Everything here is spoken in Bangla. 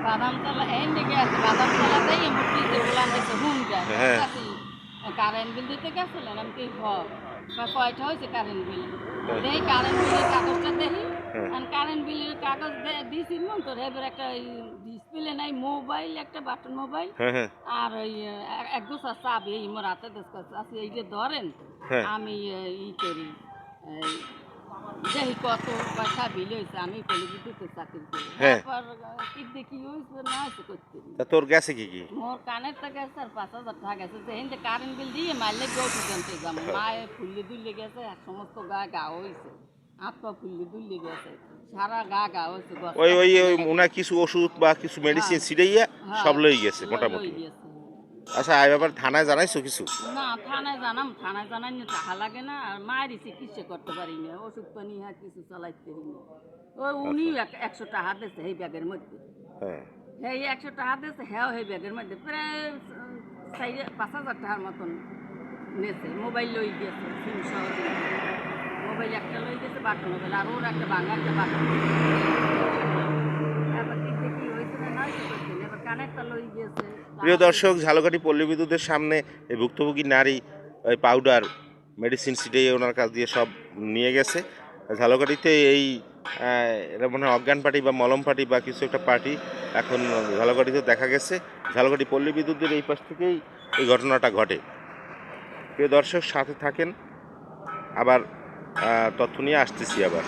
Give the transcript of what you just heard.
এই দিকে আছে হ্যাঁ। কারেন্ট বিল দিতে গেছিলেন আমি কি কয়টা হয়েছে কারেন্ট বিল কারেন্ট বিলের কাগজটা দেখি হ্যাঁ। আর কারেন্ট বিলের কাগজ দে- দিছি মন তো এবার একটা ডিসপ্লে নাই মোবাইল একটা বাটন মোবাইল হ্যাঁ হ্যাঁ। আর ওই আহ, এক গোছা চাবি এই মোর হাতে আছে ধরেন হ্যাঁ। আমি ই করি দেখি কত পয়সা বিল হয়েছে আমি পলিবিদ্যুতে চাকরি করি হ্যাঁ। তারপর কি দেখি হয়েছে না হয়েছে করতে তা তোর গেছে কি কি? মোর কানের টাকা গেছে আর পাঁচ হাজার টাকা গেছে। যে হিন্দে কারেন্ট বিল দিয়ে মারলে গো পর্যন্ত যাব। মায়ে ফুললে দুললে গেছে আর সমস্ত গা গা হয়েছে হাত পা ফুললে দুললে গেছে। সারা গা গা হয়েছে গছ ওই ওই ওই ওনার কিছু ওষুধ বা কিছু মেডিসিন ছিটাইয়া হ্যাঁ, সব লই গেছে লই- মোটামুটি। লই গেছে। আচ্ছা এই ব্যাপার থানায় জানাইছো কিছু? না থানায় জানাম থানায় জানাই না টাকা লাগে না। আর মায়ের চিকিৎসা করতে পারি না? ওষুধ পানি আর কিছু চালাইতে পারি না? ওই উনি একশো টাকা দিয়েছে এই ব্যাগের মধ্যে। হ্যাঁ। এই একশো টাকা দিয়েছে হ্যাঁ এই ব্যাগের মধ্যে। প্রায় চাই পাঁচ হাজার টাকার মতন নিয়েছে। মোবাইল লই গেছে সিম সহ মোবাইল একটা লই গেছে বাটন মোবাইল আর ওর একটা ভাঙা একটা বাটন এবার কি দেখি হয়েছে না না হয়েছে করতে না। এবার কানেরটা লই গেছে প্রিয় দর্শক, ঝালকাঠি পল্লী বিদ্যুতের সামনে এই ভুক্তভোগী নারী ওই পাউডার মেডিসিন সিটে ওনার কাছ দিয়ে সব নিয়ে গেছে। ঝালকাঠিতে এই এটা মনে হয় অজ্ঞান পার্টি বা মলম পার্টি বা কিছু একটা পার্টি এখন ঝালকাঠিতে দেখা গেছে। ঝালকাঠি পল্লী বিদ্যুতের এই পাশ থেকেই এই ঘটনাটা ঘটে। প্রিয় দর্শক, সাথে থাকেন। আবার তথ্য নিয়ে আসতেছি আবার।